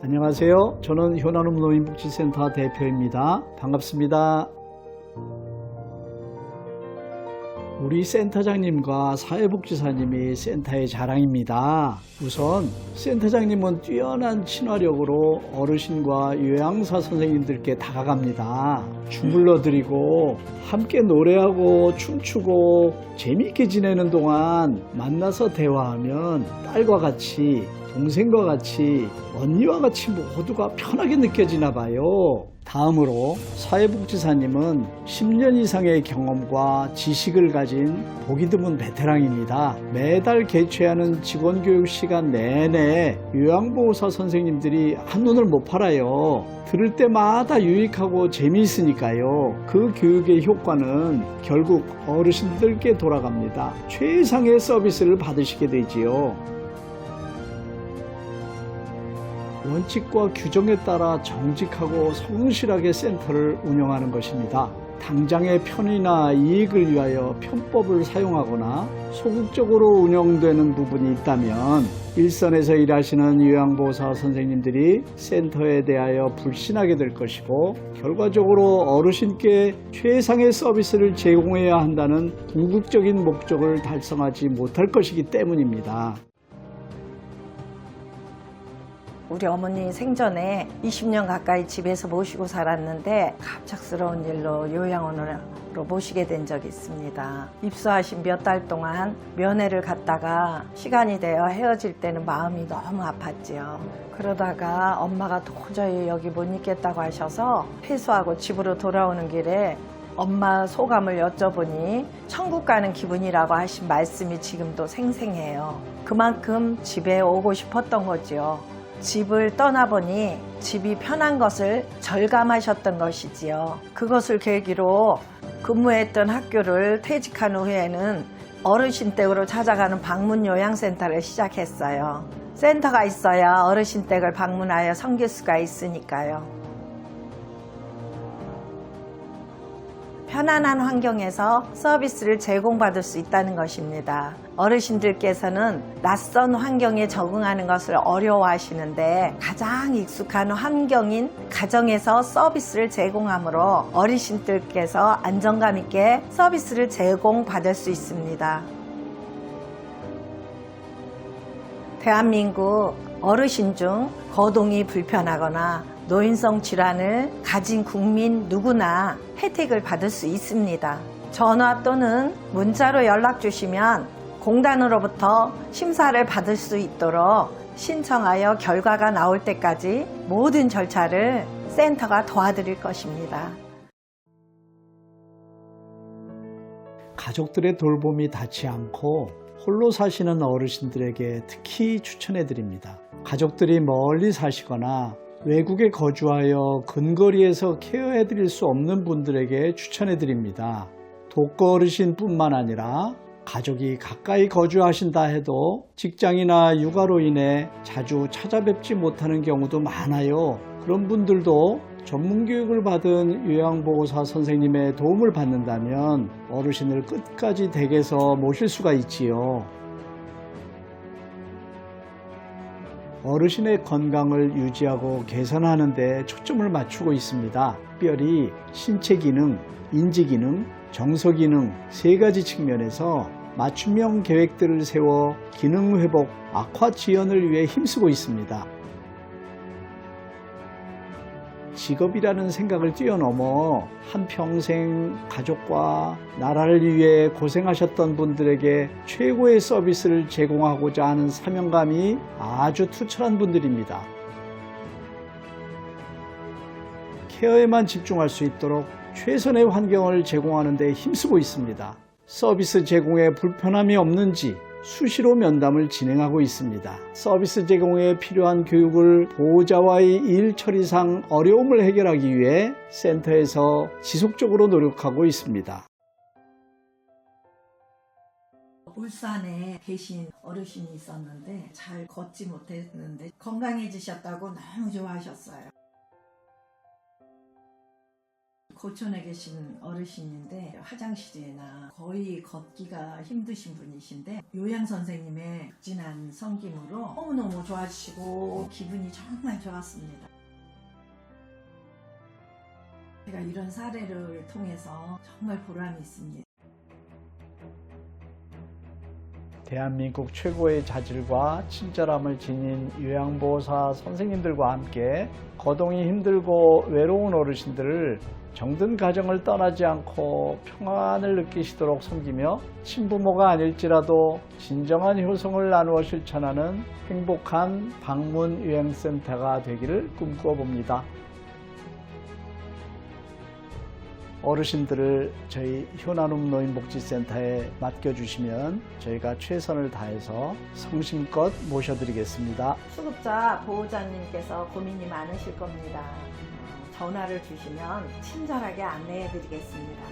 안녕하세요. 저는 효나눔 노인복지센터 대표입니다. 반갑습니다. 우리 센터장님과 사회복지사님이 센터의 자랑입니다. 우선 센터장님은 뛰어난 친화력으로 어르신과 요양사 선생님들께 다가갑니다. 주물러 드리고 함께 노래하고 춤추고 재미있게 지내는 동안 만나서 대화하면 딸과 같이 동생과 같이 언니와 같이 모두가 편하게 느껴지나 봐요. 다음으로 사회복지사님은 10년 이상의 경험과 지식을 가진 보기 드문 베테랑입니다. 매달 개최하는 직원교육 시간 내내 요양보호사 선생님들이 한눈을 못 팔아요. 들을 때마다 유익하고 재미있으니까요. 그 교육의 효과는 결국 어르신들께 돌아갑니다. 최상의 서비스를 받으시게 되지요. 원칙과 규정에 따라 정직하고 성실하게 센터를 운영하는 것입니다. 당장의 편의나 이익을 위하여 편법을 사용하거나 소극적으로 운영되는 부분이 있다면 일선에서 일하시는 요양보호사 선생님들이 센터에 대하여 불신하게 될 것이고 결과적으로 어르신께 최상의 서비스를 제공해야 한다는 궁극적인 목적을 달성하지 못할 것이기 때문입니다. 우리 어머니 생전에 20년 가까이 집에서 모시고 살았는데 갑작스러운 일로 요양원으로 모시게 된 적이 있습니다. 입소하신 몇 달 동안 면회를 갔다가 시간이 되어 헤어질 때는 마음이 너무 아팠지요. 그러다가 엄마가 도저히 여기 못 있겠다고 하셔서 회수하고 집으로 돌아오는 길에 엄마 소감을 여쭤보니 천국 가는 기분이라고 하신 말씀이 지금도 생생해요. 그만큼 집에 오고 싶었던 거지요. 집을 떠나보니 집이 편한 것을 절감하셨던 것이지요. 그것을 계기로 근무했던 학교를 퇴직한 후에는 어르신 댁으로 찾아가는 방문 요양센터를 시작했어요. 센터가 있어야 어르신 댁을 방문하여 섬길 수가 있으니까요. 편안한 환경에서 서비스를 제공받을 수 있다는 것입니다. 어르신들께서는 낯선 환경에 적응하는 것을 어려워하시는데 가장 익숙한 환경인 가정에서 서비스를 제공하므로 어르신들께서 안정감 있게 서비스를 제공받을 수 있습니다. 대한민국 어르신 중 거동이 불편하거나 노인성 질환을 가진 국민 누구나 혜택을 받을 수 있습니다. 전화 또는 문자로 연락 주시면 공단으로부터 심사를 받을 수 있도록 신청하여 결과가 나올 때까지 모든 절차를 센터가 도와드릴 것입니다. 가족들의 돌봄이 닿지 않고 홀로 사시는 어르신들에게 특히 추천해 드립니다. 가족들이 멀리 사시거나 외국에 거주하여 근거리에서 케어해 드릴 수 없는 분들에게 추천해 드립니다. 독거 어르신 뿐만 아니라 가족이 가까이 거주하신다 해도 직장이나 육아로 인해 자주 찾아뵙지 못하는 경우도 많아요. 그런 분들도 전문 교육을 받은 요양보호사 선생님의 도움을 받는다면 어르신을 끝까지 댁에서 모실 수가 있지요. 어르신의 건강을 유지하고 개선하는 데 초점을 맞추고 있습니다. 특별히 신체 기능, 인지 기능, 정서 기능 세 가지 측면에서 맞춤형 계획들을 세워 기능 회복, 악화 지연을 위해 힘쓰고 있습니다. 직업이라는 생각을 뛰어넘어 한평생 가족과 나라를 위해 고생하셨던 분들에게 최고의 서비스를 제공하고자 하는 사명감이 아주 투철한 분들입니다. 케어에만 집중할 수 있도록 최선의 환경을 제공하는 데 힘쓰고 있습니다. 서비스 제공에 불편함이 없는지 수시로 면담을 진행하고 있습니다. 서비스 제공에 필요한 교육을 보호자와의 일 처리상 어려움을 해결하기 위해 센터에서 지속적으로 노력하고 있습니다. 울산에 계신 어르신이 있었는데 잘 걷지 못했는데 건강해지셨다고 너무 좋아하셨어요. 고촌에 계신 어르신인데 화장실이나 거의 걷기가 힘드신 분이신데 요양 선생님의 진한 섬김으로 너무너무 좋아지시고 기분이 정말 좋았습니다. 제가 이런 사례를 통해서 정말 보람이 있습니다. 대한민국 최고의 자질과 친절함을 지닌 요양보호사 선생님들과 함께 거동이 힘들고 외로운 어르신들을 정든 가정을 떠나지 않고 평안을 느끼시도록 섬기며 친부모가 아닐지라도 진정한 효성을 나누어 실천하는 행복한 방문 요양센터가 되기를 꿈꿔봅니다. 어르신들을 저희 효나눔 노인 복지센터에 맡겨주시면 저희가 최선을 다해서 성심껏 모셔드리겠습니다. 수급자 보호자님께서 고민이 많으실 겁니다. 어, 전화를 주시면 친절하게 안내해 드리겠습니다.